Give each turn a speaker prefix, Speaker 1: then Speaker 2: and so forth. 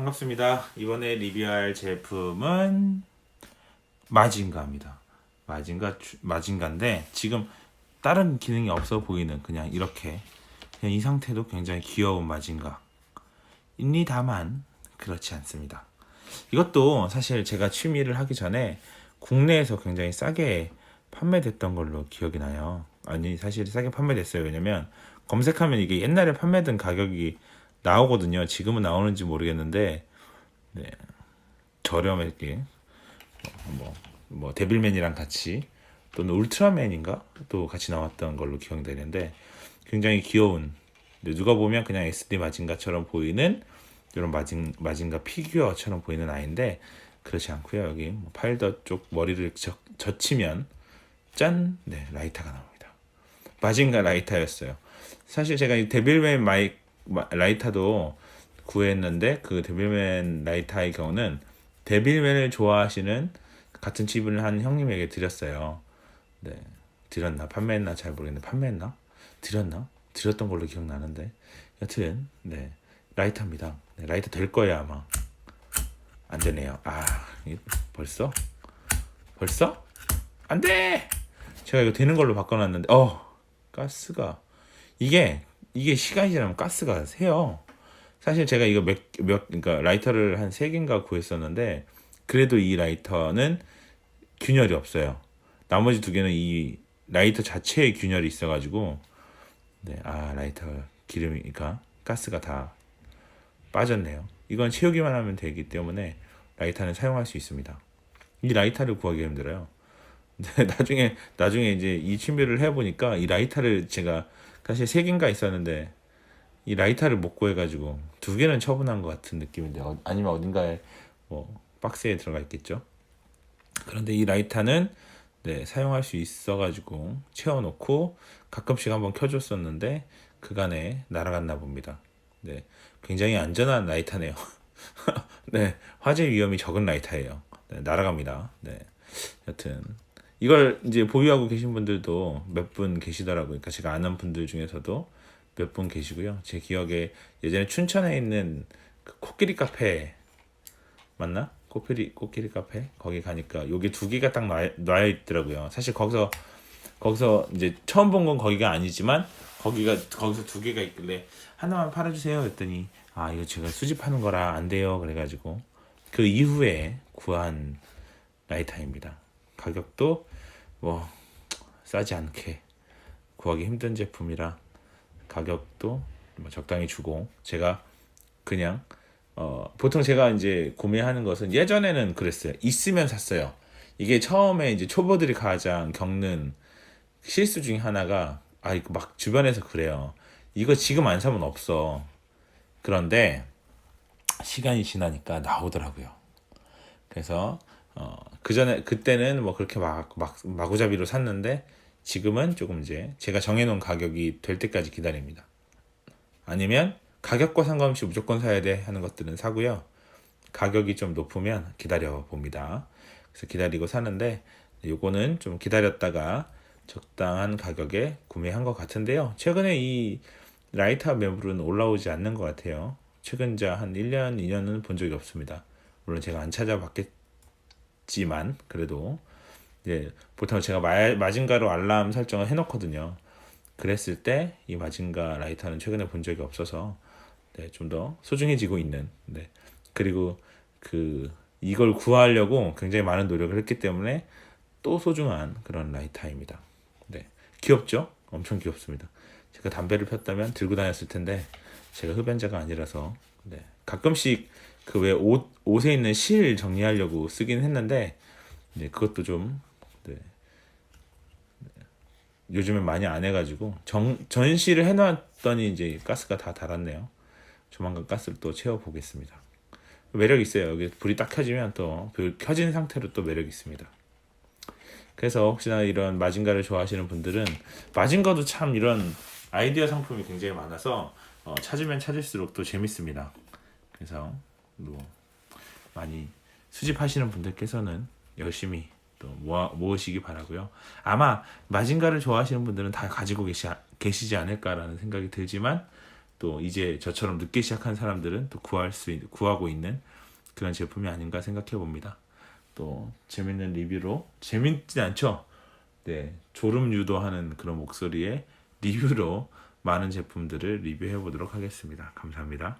Speaker 1: 반갑습니다. 이번에 리뷰할 제품은 마징가입니다. 마징가 주- 마징가인데 지금 다른 기능이 없어 보이는 그냥 이렇게 그냥 이 상태도 굉장히 귀여운 마징가. 입니다만 그렇지 않습니다. 이것도 사실 제가 취미를 하기 전에 국내에서 굉장히 싸게 판매됐던 걸로 기억이 나요. 아니 사실 싸게 판매됐어요. 왜냐면 검색하면 이게 옛날에 판매된 가격이 나오거든요. 지금은 나오는지 모르겠는데 네. 저렴하게 뭐, 뭐 데빌맨이랑 같이 또는 울트라맨인가 또 같이 나왔던 걸로 기억되는데 굉장히 귀여운 누가 보면 그냥 SD 마징가처럼 보이는 이런 마징 마징가 피규어처럼 보이는 아이인데 그렇지 않고요. 여기 뭐 팔더 쪽 머리를 적, 젖히면 짠, 네 라이터가 나옵니다. 마징가 라이터였어요. 사실 제가 이 데빌맨 마이 마- 라이터도 구했는데 그 데빌맨 라이터의 경우는 데빌맨을 좋아하시는 같은 집을 한 형님에게 드렸어요. 네, 드렸나? 판매했나? 잘 모르겠는데 판매했나? 드렸나? 드렸던 걸로 기억나는데. 여튼 네. 라이터입니다. 네, 라이터 될 거예요 아마. 안 되네요. 아 벌써? 벌써? 안 돼. 제가 이거 되는 걸로 바꿔놨는데. 어 가스가. 이게 이게 시간이 지나면 가스가 새요. 사실 제가 이거 몇, 몇 그러니까 라이터를 한 세 개인가 구했었는데 그래도 이 라이터는 균열이 없어요. 나머지 두 개는 이 라이터 자체에 균열이 있어가지고 네, 아 라이터 기름이니까 가스가 다 빠졌네요. 이건 채우기만 하면 되기 때문에 라이터는 사용할 수 있습니다. 이 라이터를 구하기 힘들어요. 나중에 나중에 이제 이 취미를 해보니까 이 라이터를 제가 사실 세 개인가 있었는데 이 라이터를 못 구해가지고 두 개는 처분한 것 같은 느낌인데 어, 아니면 어딘가에 뭐 박스에 들어가 있겠죠. 그런데 이 라이터는 네, 사용할 수 있어가지고 채워놓고 가끔씩 한번 켜줬었는데 그간에 날아갔나 봅니다. 네, 굉장히 안전한 라이터네요. 네, 화재 위험이 적은 라이터예요. 네, 날아갑니다. 네, 여튼 이걸 이제 보유하고 계신 분들도 몇 분 계시더라고요. 그러니까 제가 아는 분들 중에서도 몇 분 계시고요. 제 기억에 예전에 춘천에 있는 그 코끼리 카페 맞나? 코끼리 코끼리 카페 거기 가니까 여기 두 개가 딱 놔, 놔 있더라고요. 사실 거기서 거기서 이제 처음 본 건 거기가 아니지만 거기가 거기서 두 개가 있길래 하나만 팔아주세요. 했더니 아 이거 제가 수집하는 거라 안 돼요. 그래가지고 그 이후에 구한 라이터입니다. 가격도 뭐 싸지 않게 구하기 힘든 제품이라 가격도 뭐 적당히 주고 제가 그냥 어 보통 제가 이제 구매하는 것은 예전에는 그랬어요. 있으면 샀어요. 이게 처음에 이제 초보들이 가장 겪는 실수 중에 하나가 아 이거 막 주변에서 그래요. 이거 지금 안 사면 없어. 그런데 시간이 지나니까 나오더라고요. 그래서 어, 그 전에 그때는 뭐 그렇게 막, 막 마구잡이로 샀는데 지금은 조금 이제 제가 정해놓은 가격이 될 때까지 기다립니다. 아니면 가격과 상관없이 무조건 사야 돼 하는 것들은 사고요. 가격이 좀 높으면 기다려 봅니다. 그래서 기다리고 사는데 요거는 좀 기다렸다가 적당한 가격에 구매한 것 같은데요. 최근에 이 라이터 매물은 올라오지 않는 것 같아요. 최근 자한 1년, 2년은 본 적이 없습니다. 물론 제가 안 찾아봤겠 지만 그래도 이제 보통 제가 마, 마징가로 알람 설정을 해놓거든요. 그랬을 때 이 마징가 라이터는 최근에 본 적이 없어서 네, 좀 더 소중해지고 있는 네. 그리고 그 이걸 구하려고 굉장히 많은 노력을 했기 때문에 또 소중한 그런 라이터입니다. 네. 귀엽죠? 엄청 귀엽습니다. 제가 담배를 폈다면 들고 다녔을 텐데 제가 흡연자가 아니라서 네. 가끔씩 그왜옷 옷에 있는 실 정리하려고 쓰긴 했는데 네, 그것도 좀 네. 요즘엔 많이 안 해가지고 정, 전시를 해놨더니 이제 가스가 다 달았네요. 조만간 가스를 또 채워보겠습니다. 매력 있어요. 여기 불이 딱 켜지면 또불 켜진 상태로 또 매력 있습니다. 그래서 혹시나 이런 마징가를 좋아하시는 분들은 마징가도 참 이런 아이디어 상품이 굉장히 많아서 어, 찾으면 찾을수록 또 재밌습니다. 그래서 뭐 많이 수집하시는 분들께서는 열심히 또 모아, 모으시기 바라고요. 아마 마징가를 좋아하시는 분들은 다 가지고 계시, 계시지 않을까라는 생각이 들지만 또 이제 저처럼 늦게 시작한 사람들은 또 구할 수 있, 구하고 있는 그런 제품이 아닌가 생각해 봅니다. 또 재밌는 리뷰로 재밌지 않죠? 네, 졸음 유도하는 그런 목소리의 리뷰로 많은 제품들을 리뷰해 보도록 하겠습니다. 감사합니다.